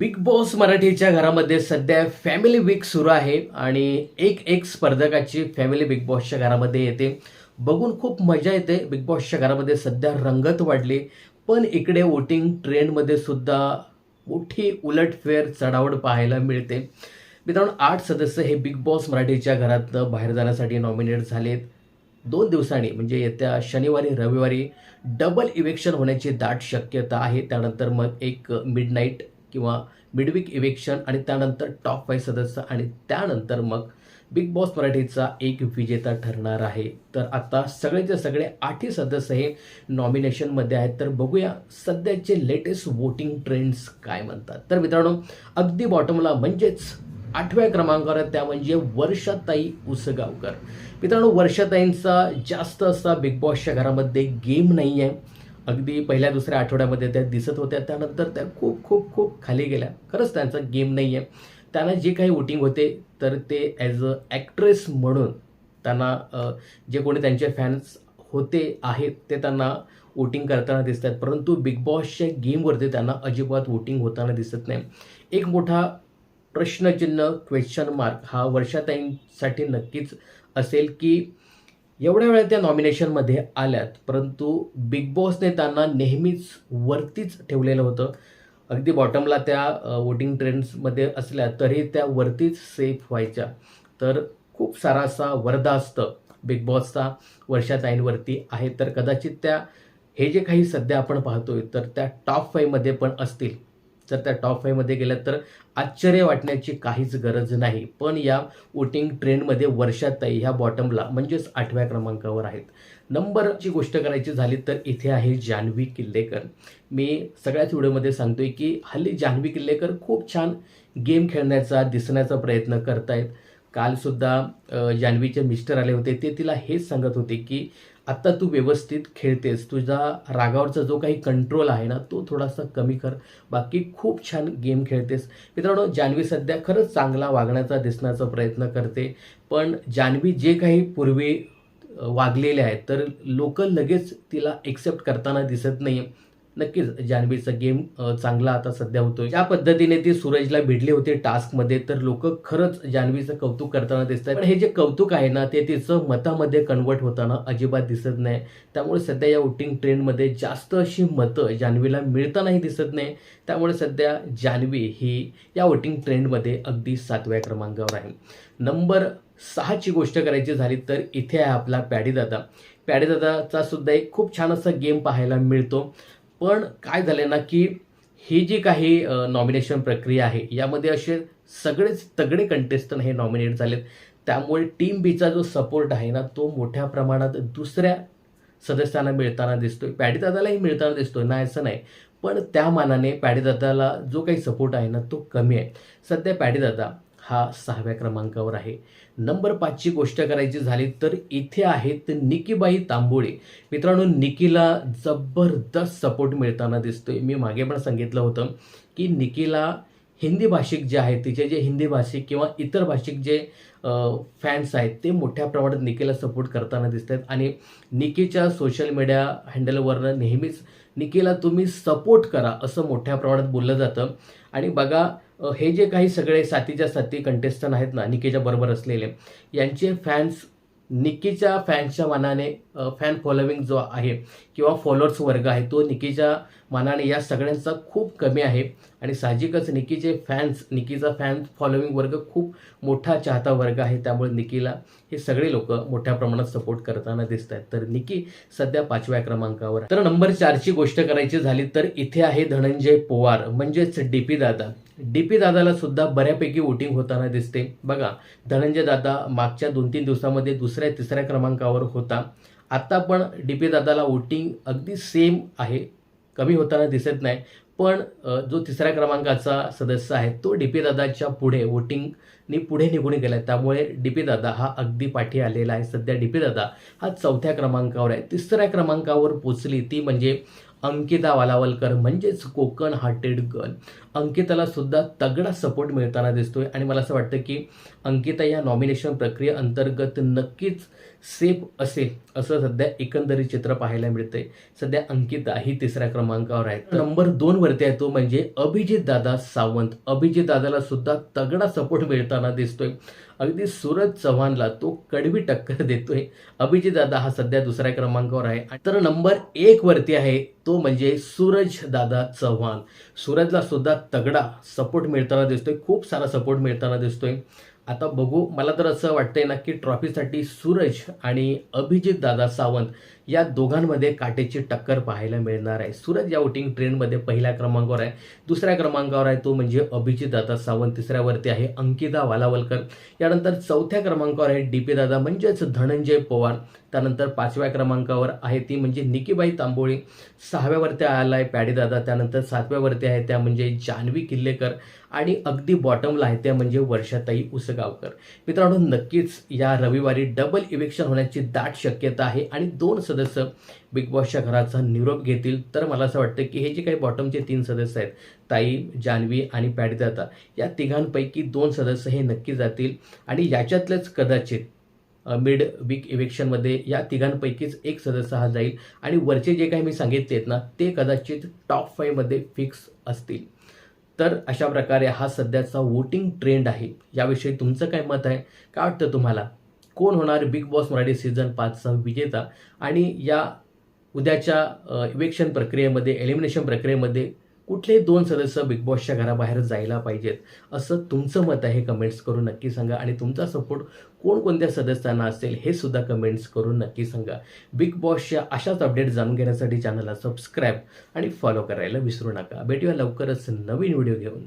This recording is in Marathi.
बिग बॉस मराठीच्या घरामध्ये सध्या फॅमिली वीक सुरू आहे आणि एक एक स्पर्धकाची फॅमिली बिग बॉसच्या घरामध्ये येते. बघून खूप मजा येते. बिग बॉसच्या घरामध्ये सध्या रंगत वाढली. पण इकडे वोटिंग ट्रेंडमध्ये सुद्धा मोठी उलटफेर चढावड पाहायला मिळते. मित्रांनो आठ सदस्य हे बिग बॉस मराठीच्या घरातनं बाहेर जाण्यासाठी नॉमिनेट झालेत. दोन दिवसांनी म्हणजे येत्या शनिवारी रविवारी डबल इवेक्शन होण्याची दाट शक्यता आहे. त्यानंतर मग एक मिडनाईट किंवा मिडवीक इव्हेक्शन आणि त्यानंतर टॉप फाईव्ह सदस्य आणि त्यानंतर मग बिग बॉस मराठीचा एक विजेता ठरणार आहे. तर आता सगळेचे सगळे आठही सदस्य हे नॉमिनेशनमध्ये आहेत. तर बघूया सध्याचे लेटेस्ट वोटिंग ट्रेंड्स काय म्हणतात. तर मित्रांनो अगदी बॉटमला म्हणजेच आठव्या क्रमांकावर आहेत. त्या म्हणजे वर्षाताई उसगावकर. मित्रांनो वर्षाताईंचा जास्त असा बिग बॉसच्या घरामध्ये गेम नाही आहे अगदी पहिल्या दुसऱ्या आठवड्यामध्ये त्या दिसत होत्या. त्यानंतर त्या खूप खूप खूप खाली गेल्या. खरंच त्यांचा गेम नाही आहे त्यांना जे काही वोटिंग होते तर ते ॲज अ ॲक्ट्रेस म्हणून त्यांना जे कोणी त्यांचे फॅन्स होते आहेत ते त्यांना वोटिंग करताना दिसत आहेत परंतु बिग बॉसच्या गेमवरती त्यांना अजिबात वोटिंग होताना दिसत नाही. एक मोठा प्रश्नचिन्ह क्वेश्चन मार्क हा वर्षाताईंसाठी नक्कीच असेल की एवढ्या वेळा त्या नॉमिनेशनमध्ये आल्यात परंतु बिग बॉसने त्यांना नेहमीच वरतीच ठेवलेलं होतं. अगदी बॉटमला त्या वोटिंग ट्रेंड्समध्ये असल्या तरी त्या वरतीच सेफ व्हायच्या. तर खूप सारा असा असतं बिग बॉसचा वर्षाताईंवरती आहे. तर कदाचित त्या हे जे काही सध्या आपण पाहतोय तर त्या टॉप फाईव्हमध्ये पण असतील. जर त्या टॉप फाईव्हमध्ये गेल्या तर आश्चर्य वाटण्याची काहीच गरज नाही. पण या वोटिंग ट्रेंडमध्ये वर्षाताई ह्या बॉटमला म्हणजेच आठव्या क्रमांकावर आहेत. नंबरची गोष्ट करायची झाली तर इथे आहे जान्हवी किल्लेकर. मी सगळ्याच व्हिडिओमध्ये सांगतोय की हल्ली जान्हवी किल्लेकर खूप छान गेम खेळण्याचा दिसण्याचा प्रयत्न करतायत. कालसुद्धा जान्हवीचे मिस्टर आले होते. ते तिला हेच सांगत होते की आत्ता तू व्यवस्थित खेळतेस. तुझा रागावरचा जो काही कंट्रोल आहे ना तो थोडासा कमी कर. बाकी खूप छान गेम खेळतेस. मित्रांनो जान्हवी सध्या खरंच चांगला वागण्याचा दिसण्याचा प्रयत्न करते. पण जान्हवी जे काही पूर्वी वागलेले आहेत तर लोक लगेच तिला एक्सेप्ट करताना दिसत नाही नक्कीच जान्हवीचा गेम चांगला आता सध्या होतोय. ज्या पद्धतीने ती सूरजला भिडली होती टास्कमध्ये तर लोक खरंच जान्हवीचं कौतुक करताना दिसत पण हे जे कौतुक आहे ना ते तिचं मतामध्ये कन्वर्ट होताना अजिबात दिसत नाही. त्यामुळे सध्या या वोटिंग ट्रेंडमध्ये जास्त अशी मतं जान्हवीला मिळतानाही दिसत नाही. त्यामुळे सध्या जान्हवी ही या वोटिंग ट्रेंडमध्ये अगदी सातव्या क्रमांकावर आहे. नंबर सहाची गोष्ट करायची झाली तर इथे आहे आपला पॅडीदादा पॅडीदादाचा सुद्धा एक खूप छान असा गेम पाहायला मिळतो. पण काय झालं ना की ही जी काही नॉमिनेशन प्रक्रिया आहे यामध्ये असे सगळेच तगडे कंटेस्टंट हे नॉमिनेट झालेत. त्यामुळे टीम बीचा जो सपोर्ट आहे ना तो मोठ्या प्रमाणात दुसऱ्या सदस्यांना मिळताना दिसतोय. पॅडीदादालाही मिळताना दिसतोय नाही असं नाही. पण त्या मानाने पॅडीदादाला जो काही सपोर्ट आहे ना तो कमी आहे. सध्या पॅडीदादा हा सहाव्या क्रमांकावर आहे. नंबर पाचची गोष्ट करायची झाली तर इथे आहेत निकीबाई तांबोळे. मित्रांनो निकीला जबरदस्त सपोर्ट मिळताना दिसतोय. मी मागे पण सांगितलं होतं की निकीला हिंदी भाषिक जे आहेत तिचे जे हिंदी भाषिक किंवा इतर भाषिक जे फॅन्स आहेत ते मोठ्या प्रमाणात निकेला सपोर्ट करताना दिसत आहेत आणि निकेच्या सोशल मीडिया हँडलवरनं नेहमीच निकेला तुम्ही सपोर्ट करा असं मोठ्या प्रमाणात बोललं जातं. आणि बघा हे जे काही सगळे साथीच्या साथी कंटेस्टंट आहेत ना निकेच्या बरोबर असलेले यांचे फॅन्स निकीच्या फॅन्सच्या मानाने फॅन फॉलोविंग जो आहे किंवा फॉलोअर्स वर्ग आहे तो निकीच्या मानाने या सगळ्यांचा खूप कमी आहे. आणि साहजिकच निकीचे फॅन्स निकीचा फॅन फॉलोविंग वर्ग खूप मोठा चाहता वर्ग आहे. त्यामुळे निकीला हे सगळे लोक मोठ्या प्रमाणात सपोर्ट करताना दिसत आहेत तर निकी सध्या पाचव्या क्रमांकावर तर नंबर चारची गोष्ट करायची झाली तर इथे आहे धनंजय पोवार म्हणजेच डी पी दादा. डीपी दादाला सुद्धा बऱ्यापैकी वोटिंग होताना दिसते. बघा धनंजय दादा मागच्या दोन तीन दिवसामध्ये दुसऱ्या तिसऱ्या क्रमांकावर होता. आता पण डी पी दादाला वोटिंग अगदी सेम आहे. कमी होताना दिसत नाही. पण जो तिसऱ्या क्रमांकाचा सदस्य आहे तो डी पी दादाच्या पुढे वोटिंगनी पुढे निघून गेला त्यामुळे डी पी दादा हा अगदी पाठी आलेला आहे. सध्या डी पी दादा हा चौथ्या क्रमांकावर आहे. तिसऱ्या क्रमांकावर पोचली ती म्हणजे अंकिता वालावलकर म्हणजेच कोकण हार्टेड गर्ल अंकिताला सुद्धा तगडा सपोर्ट मिळताना दिसतोय. आणि मला असं वाटतं की अंकिता या नॉमिनेशन प्रक्रिये अंतर्गत नक्कीच सेफ असेल असं सध्या एकंदरीत चित्र पाहायला मिळतंय. सध्या अंकिता ही तिसऱ्या क्रमांकावर आहे. नंबर दोन वरती आहे तो म्हणजे अभिजित दादा सावंत. अभिजित दादाला सुद्धा तगडा सपोर्ट मिळताना दिसतोय. अगदी सूरज चव्हाणला तो कडवी टक्कर देतोय. अभिजित दादा हा सध्या दुसऱ्या क्रमांकावर आहे. तर नंबर एक वरती आहे तो म्हणजे सूरज दादा चव्हाण. सूरजला सुद्धा तगडा सपोर्ट मिळताना दिसतोय. खूप सारा सपोर्ट मिळताना दिसतोय. आता बघू मला तर असं वाटतंय ना की ट्रॉफीसाठी सूरज आणि अभिजित दादा सावंत या दोघांमध्ये काटेची टक्कर पाहायला मिळणार आहे. सूरज या वोटिंग ट्रेंडमध्ये पहिल्या क्रमांकावर आहे. दुसऱ्या क्रमांकावर आहे तो म्हणजे अभिजित दादा सावंत. तिसऱ्यावरती आहे अंकिता वालावलकर. यानंतर चौथ्या क्रमांकावर आहे डी पी दादा म्हणजेच धनंजय पवार. त्यानंतर पाचव्या क्रमांकावर आहे ती म्हणजे निकीबाई तांबोळी. सहाव्यावरती आला आहे पॅडीदादा त्यानंतर सातव्यावरती आहे त्या म्हणजे जान्हवी किल्लेकर आणि अगदी बॉटमला आहे त्या म्हणजे वर्षाताई उसगावकर. मित्रांनो नक्कीच या रविवारी डबल इव्हेक्शन होण्याची दाट शक्यता आहे आणि दोन सदस्य बिग बॉसच्या घराचा निरोप घेतील. तर मला असं वाटतं की हे जे काही बॉटमचे तीन सदस्य आहेत ताई जान्हवी आणि पॅडीदादा या तिघांपैकी दोन सदस्य हे नक्की जातील. आणि याच्यातलेच कदाचित मिड वीक इवेक्शनमध्ये या तिघांपैकीच एक सदस्य हा जाईल. आणि वरचे जे काही मी सांगितले आहेत ना ते कदाचित टॉप फाईव्हमध्ये फिक्स असतील. तर अशा प्रकारे हा सध्याचा वोटिंग ट्रेंड आहे. याविषयी तुमचं काय मत आहे? काय वाटतं तुम्हाला? कोण होणार बिग बॉस मराठी सीझन पाचचा विजेता? आणि या उद्याच्या इवेक्शन प्रक्रियेमध्ये एलिमिनेशन प्रक्रियेमध्ये कुठले दोन सदस्य बिग बॉसच्या घराबाहेर जायला पाहिजेत असं तुमचं मत आहे कमेंट्स करून नक्की सांगा. आणि तुमचा सपोर्ट कोणकोणत्या सदस्यांना असेल हे सुद्धा कमेंट्स करून नक्की सांगा. बिग बॉसच्या अशाच अपडेट जाणून घेण्यासाठी चॅनलला सबस्क्राईब आणि फॉलो करायला विसरू नका. भेटूया लवकरच नवीन व्हिडिओ घेऊन.